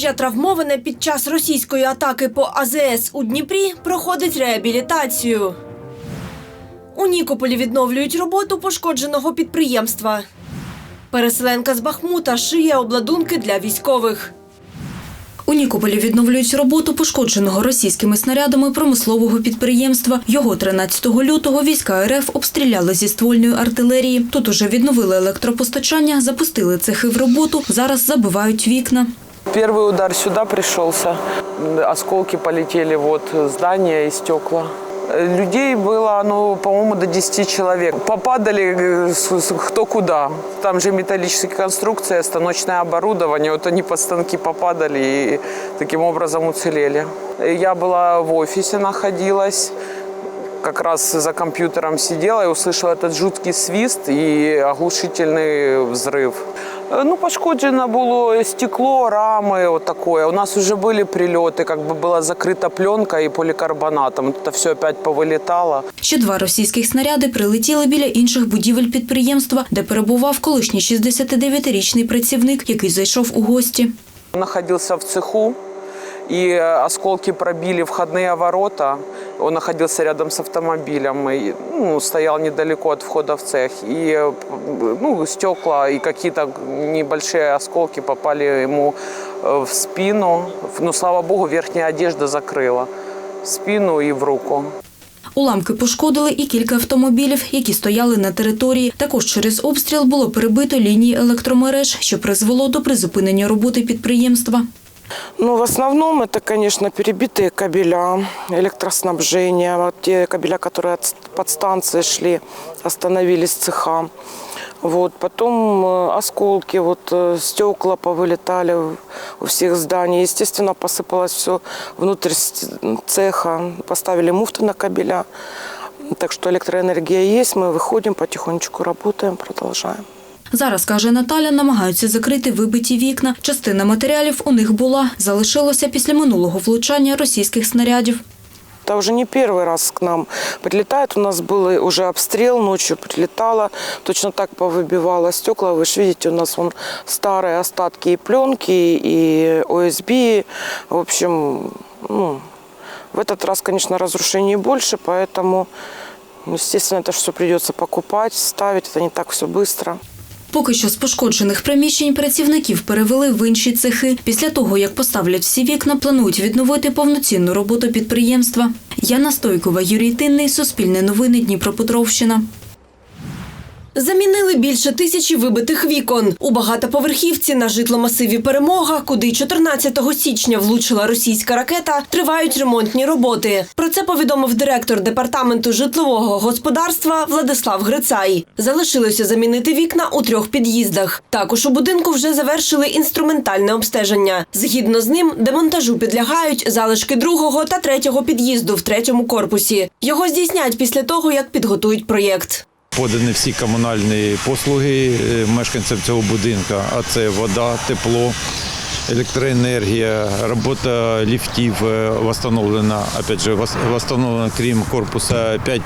Подружжя, травмоване під час російської атаки по АЗС у Дніпрі, проходить реабілітацію. У Нікополі відновлюють роботу пошкодженого підприємства. Переселенка з Бахмута шиє обладунки для військових. У Нікополі відновлюють роботу пошкодженого російськими снарядами промислового підприємства. Його 13 лютого війська РФ обстріляли зі ствольної артилерії. Тут уже відновили електропостачання, запустили цехи в роботу. Зараз забивають вікна. Первый удар сюда пришелся. Осколки полетели вот здания и стекла. Людей было, ну, по-моему, до 10 человек. Попадали э, кто куда. Там же металлические конструкции, станочное оборудование. Вот они под станки попадали и таким образом уцелели. Я была в офисе, находилась как раз за компьютером сидела и услышала этот жуткий свист и оглушительный взрыв. Э, Ну, пошкоджено было стекло, рамы, вот такое. У нас уже были прилеты, как бы была закрыта пленка и поликарбонатом. Вот Это все опять повылетало. Ще два російських снаряди прилетіли біля інших будівель підприємства, де перебував колишній 69-річний працівник, який зайшов у гості. находился в цеху, и э, осколки пробили входные ворота. Он находился рядом с автомобилем, и, ну, стоял недалеко от входа в цех. И э, ну, стекла и какие-то небольшие осколки попали ему э, в спину. Ну, слава богу, верхняя одежда закрыла в спину и в руку. Уламки пошкодили і кілька автомобілів, які стояли на території. Також через обстріл було перебито лінії електромереж, що призвело до призупинення роботи підприємства. Ну, в основном это, конечно, перебитые кабеля электроснабжения. Вот те кабеля, которые от подстанции шли, остановились цеха. Вот, потом э, осколки, вот, э, стекла повылетали в- у всех зданий. Естественно, посыпалось все внутрь с- цеха. Поставили муфты на кабеля. Так что электроэнергия есть. Мы выходим, потихонечку работаем, продолжаем. Зараз, каже Наталя, намагаються закрити вибиті вікна. Частина матеріалів у них була, залишилося після минулого влучання російських снарядів. Это уже не первый раз к нам прилетает. У нас был уже обстрел, ночью прилетало. Точно так повыбивало стекла. Вы же видите, у нас вон старые остатки и пленки, и ОСБ. В общем, ну, в этот раз, конечно, разрушений больше, поэтому, естественно, это все придется покупать, ставить. Это не так все быстро. Поки що з пошкоджених приміщень працівників перевели в інші цехи. Після того, як поставлять всі вікна, планують відновити повноцінну роботу підприємства. Яна Стойкова, Юрій Тинний, Суспільне новини, Дніпропетровщина. Замінили більше тисячі вибитих вікон. У багатоповерхівці на житломасиві Перемога, куди 14 січня влучила російська ракета, тривають ремонтні роботи. Про це повідомив директор департаменту житлового господарства Владислав Грицай. Залишилося замінити вікна у трьох під'їздах. Також у будинку вже завершили інструментальне обстеження. Згідно з ним, демонтажу підлягають залишки другого та третього під'їзду в третьому корпусі. Його здійснять після того, як підготують проєкт. Подані всі комунальні послуги е, мешканцям цього будинку, а це вода, тепло, електроенергія, робота ліфтів е, встановлена. Опять же, встановлено крім корпусу 5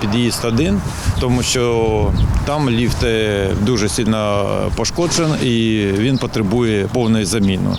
під'їзд 1, тому що там ліфт е, дуже сильно пошкоджений і він потребує повної заміни.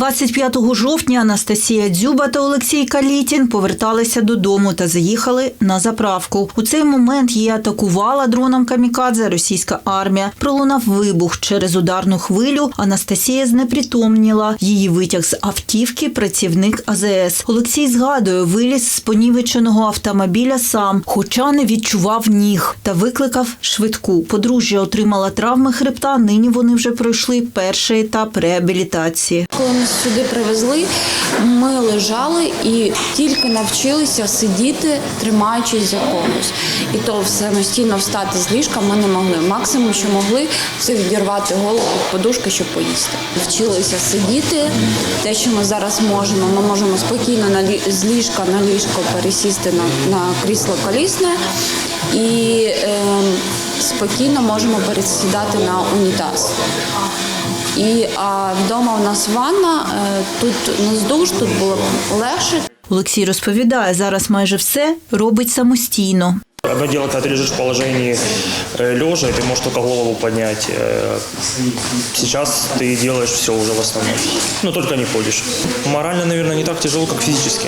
25 жовтня Анастасія Дзюба та Олексій Калітін поверталися додому та заїхали на заправку. У цей момент її атакувала дроном камікадзе російська армія. Пролунав вибух через ударну хвилю. Анастасія знепритомніла. Її витяг з автівки працівник АЗС. Олексій згадує, виліз з понівеченого автомобіля сам, хоча не відчував ніг та викликав швидку. Подружжя отримала травми хребта. Нині вони вже пройшли перший етап реабілітації. Нас сюди привезли, ми лежали і тільки навчилися сидіти, тримаючись за когось. І то самостійно встати з ліжка ми не могли. Максимум, що могли, це відірвати голову від подушки, щоб поїсти. Вчилися сидіти. Те, що ми зараз можемо, ми можемо спокійно на з ліжка на ліжко пересісти на, на крісло колісне і е, спокійно можемо пересідати на унітаз. І а вдома у нас ванна, е, тут у нас душ, тут було легше. Олексій розповідає, зараз майже все робить самостійно. Одно дело, когда ты лежишь в положении э, лежа, и ты можешь только голову поднять. Э, Сейчас ты делаешь все уже в основном. Ну, только не ходишь. Морально, наверное, не так тяжело, как физически.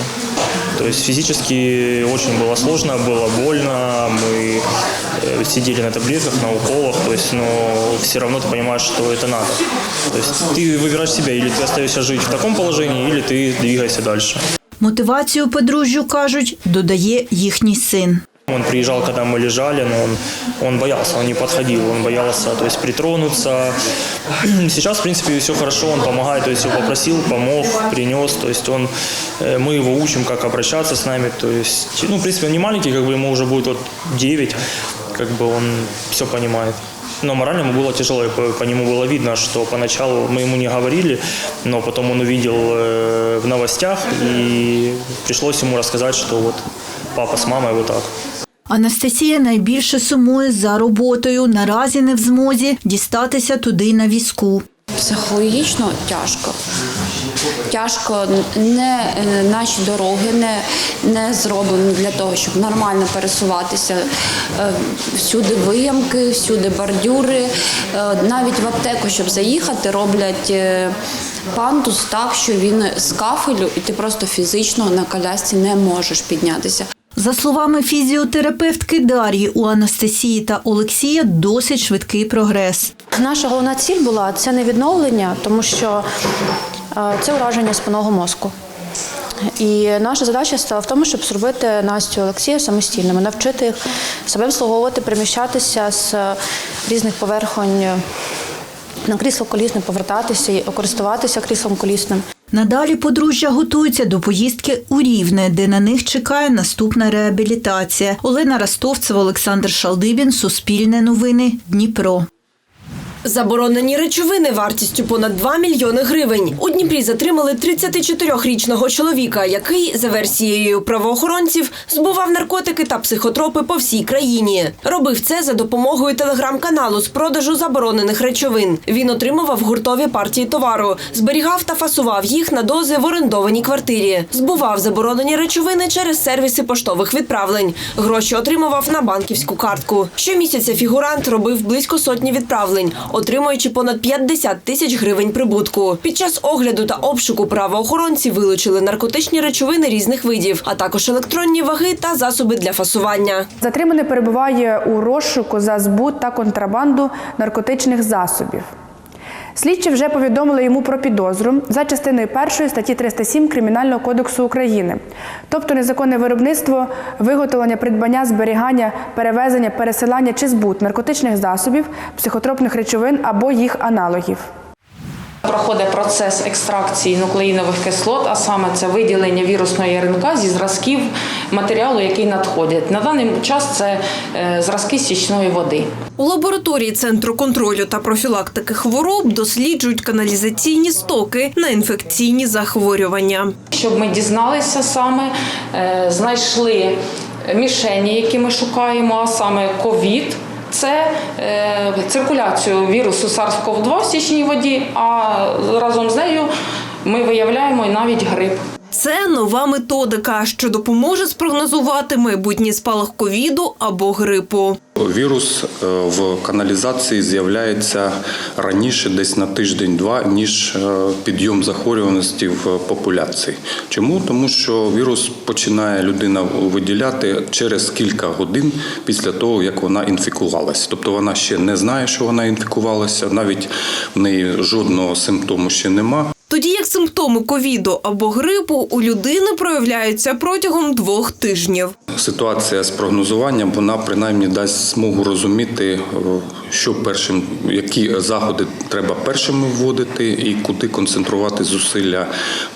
То есть физически очень было сложно, было больно. Мы э, сидели на таблетках, на уколах. То есть, но все равно ты понимаешь, что это надо. То есть ты выбираешь себя, или ты остаешься жить в таком положении, или ты двигаешься дальше. Мотивацію подружжю, кажуть, додає їхній син. Он приезжал, когда мы лежали, но он, он боялся, он не подходил, он боялся, то есть притронуться. Сейчас, в принципе, все хорошо, он помогает, то есть его попросил, помог, принес, то есть он, э, мы его учим, как обращаться с нами, то есть, ну, в принципе, он не маленький, как бы ему уже будет вот 9, как бы он все понимает. Но морально ему было тяжело, и по, по нему было видно, что поначалу мы ему не говорили, но потом он увидел э, в новостях, и пришлось ему рассказать, что вот папа с мамой вот так. Анастасія найбільше сумує за роботою. Наразі не в змозі дістатися туди на візку. Психологічно тяжко. Тяжко не е, наші дороги не, не зроблені для того, щоб нормально пересуватися. Е, Всюди виямки, всюди бордюри. Е, Навіть в аптеку, щоб заїхати, роблять пандус так, що він з кафелю, і ти просто фізично на колясці не можеш піднятися. За словами фізіотерапевтки Дар'ї, у Анастасії та Олексія досить швидкий прогрес. Наша головна ціль була це не відновлення, тому що е, це ураження спинного мозку. І наша задача стала в тому, щоб зробити Настю Олексія самостійними, навчити їх себе обслуговувати, переміщатися з різних поверхонь на крісло колісне, повертатися і користуватися кріслом колісним. Надалі подружжя готується до поїздки у Рівне, де на них чекає наступна реабілітація. Олена Ростовцева, Олександр Шалдибін, Суспільне новини, Дніпро. Заборонені речовини вартістю понад 2 мільйони гривень. У Дніпрі затримали 34-річного чоловіка, який, за версією правоохоронців, збував наркотики та психотропи по всій країні. Робив це за допомогою телеграм-каналу з продажу заборонених речовин. Він отримував гуртові партії товару, зберігав та фасував їх на дози в орендованій квартирі. Збував заборонені речовини через сервіси поштових відправлень. Гроші отримував на банківську картку. Щомісяця фігурант робив близько сотні відправлень, отримуючи понад 50 тисяч гривень прибутку. Під час огляду та обшуку правоохоронці вилучили наркотичні речовини різних видів, а також електронні ваги та засоби для фасування. Затриманий перебуває у розшуку за збут та контрабанду наркотичних засобів. Слідчі вже повідомили йому про підозру за частиною 1 статті 307 Кримінального кодексу України, тобто незаконне виробництво, виготовлення, придбання, зберігання, перевезення, пересилання чи збут наркотичних засобів, психотропних речовин або їх аналогів. Проходить процес екстракції нуклеїнових кислот, а саме це виділення вірусної РНК зі зразків матеріалу, який надходить. На даний час це е, зразки стічної води. У лабораторії Центру контролю та профілактики хвороб досліджують каналізаційні стоки на інфекційні захворювання. Щоб ми дізналися саме, е, знайшли мішені, які ми шукаємо, а саме ковід. Це е, циркуляцію вірусу SARS-CoV-2 в стічній воді, а разом з нею ми виявляємо і навіть грип. Це нова методика, що допоможе спрогнозувати майбутній спалах ковіду або грипу. Вірус е, в каналізації з'являється раніше, десь на тиждень-два, ніж е, підйом захворюваності в популяції. Чому? Тому що вірус починає людина виділяти через кілька годин після того, як вона інфікувалася. Тобто вона ще не знає, що вона інфікувалася, навіть в неї жодного симптому ще нема. Тоді як симптоми ковіду або грипу у людини проявляються протягом двох тижнів. Ситуація з прогнозуванням вона принаймні дасть змогу розуміти, е, що першим, які заходи треба першими вводити, і куди концентрувати зусилля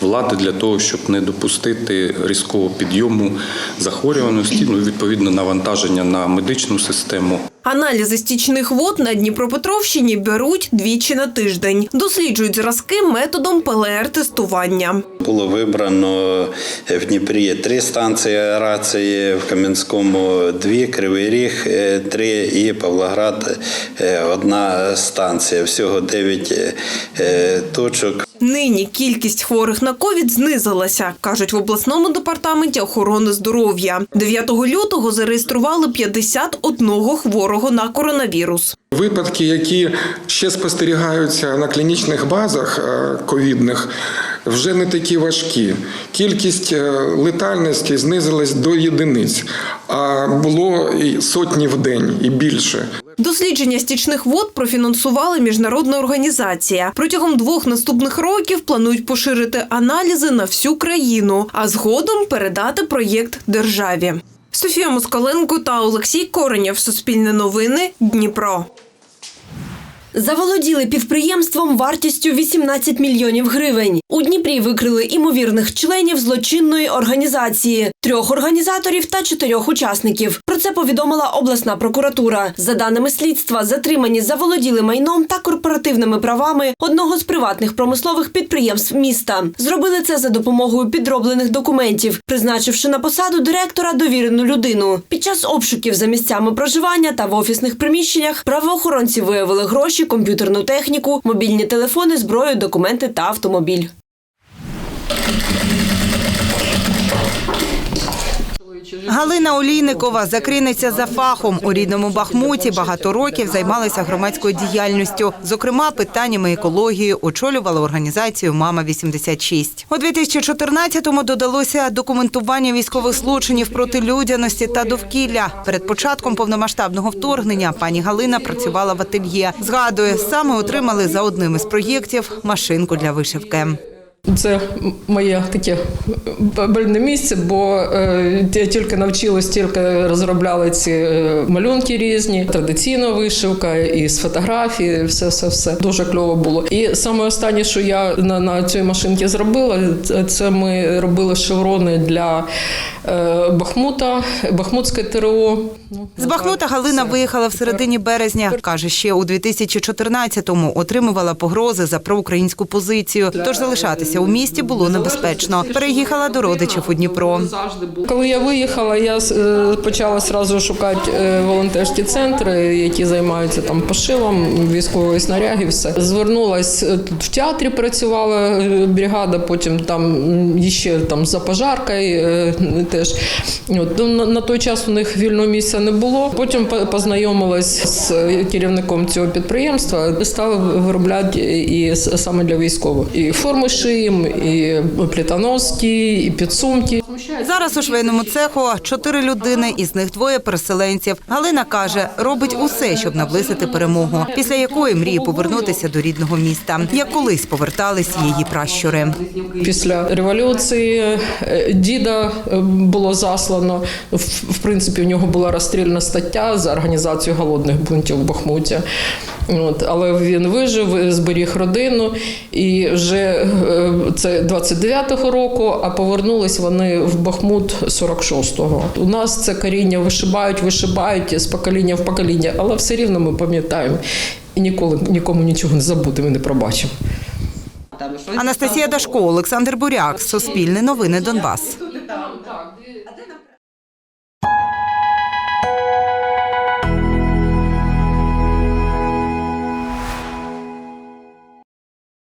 влади для того, щоб не допустити різкого підйому захворюваності, ну відповідно навантаження на медичну систему. Аналізи стічних вод на Дніпропетровщині беруть двічі на тиждень. Досліджують зразки методом ПЛР-тестування. Було вибрано в Дніпрі три станції аерації, в Кам'янському дві, Кривий Ріг е, три і Павлоград е, одна станція. Всього дев'ять е, точок. Нині кількість хворих на ковід знизилася, кажуть в обласному департаменті охорони здоров'я. 9 лютого зареєстрували 51 хворого на коронавірус. Випадки, які ще спостерігаються на клінічних базах е, ковідних, вже не такі важкі. Кількість е, летальності знизилась до єдиниць, а було і сотні в день і більше. Дослідження стічних вод профінансувала міжнародна організація. Протягом двох наступних років планують поширити аналізи на всю країну, а згодом передати проєкт державі. Софія Москаленко та Олексій Коренєв. Суспільне новини. Дніпро. Заволоділи підприємством вартістю 18 мільйонів гривень. У Дніпрі викрили імовірних членів злочинної організації, трьох організаторів та чотирьох учасників. Про це повідомила обласна прокуратура. За даними слідства, затримані заволоділи майном та корпоративними правами одного з приватних промислових підприємств міста. Зробили це за допомогою підроблених документів, призначивши на посаду директора довірену людину. Під час обшуків за місцями проживання та в офісних приміщеннях правоохоронці виявили гроші, комп'ютерну техніку, мобільні телефони, зброю, документи та автомобіль. Галина Олійникова закриниця за фахом у рідному Бахмуті. Багато років займалася громадською діяльністю. Зокрема, питаннями екології очолювала організацію Мама 86 У 2014-му додалося документування військових злочинів проти людяності та довкілля. Перед початком повномасштабного вторгнення пані Галина працювала в ательє. Згадує, саме отримали за одним із проєктів машинку для вишивки. Це моє таке больне місце, бо е, я тільки навчилась, тільки розробляли ці е, малюнки різні, традиційна вишивка і з фотографії, все, все, все дуже кльово було. І саме останнє, що я на, на цій машинці зробила, це- ми робили шеврони для е, Бахмута, Бахмутське ТРО. Ну, З Бахмута Галина виїхала в середині березня. Каже, ще у 2014-му отримувала погрози за проукраїнську позицію. Тож залишатися у місті було небезпечно. Переїхала до родичів у Дніпро. Коли я виїхала, я е, почала одразу шукати е, волонтерські центри, які займаються там пошивом військової снаряги. Все звернулась е, тут в театрі. Працювала бригада. Потім там ще там за пожаркою теж. От ну, на, той час у них вільного місця не було. Потім по- познайомилась з керівником цього підприємства. Стали виробляти і саме для військових. І форми шиєм, і плітоноски, і підсумки. Зараз у швейному цеху чотири людини, із них двоє переселенців. Галина каже, робить усе, щоб наблизити перемогу, після якої мріє повернутися до рідного міста, як колись повертались її пращури. Після революції е, діда е, було заслано. В, в принципі, у нього була розстрільна стаття за організацію голодних бунтів в Бахмуті. От, але він вижив, зберіг родину, і вже е, це 29-го року, а повернулись вони в Бахмут 46-го. У нас це коріння вишибають, вишибають з покоління в покоління, але все рівно ми пам'ятаємо і ніколи нікому нічого не забудемо і не пробачимо. Анастасія Дашко, Олександр Буряк, Суспільне новини Донбас.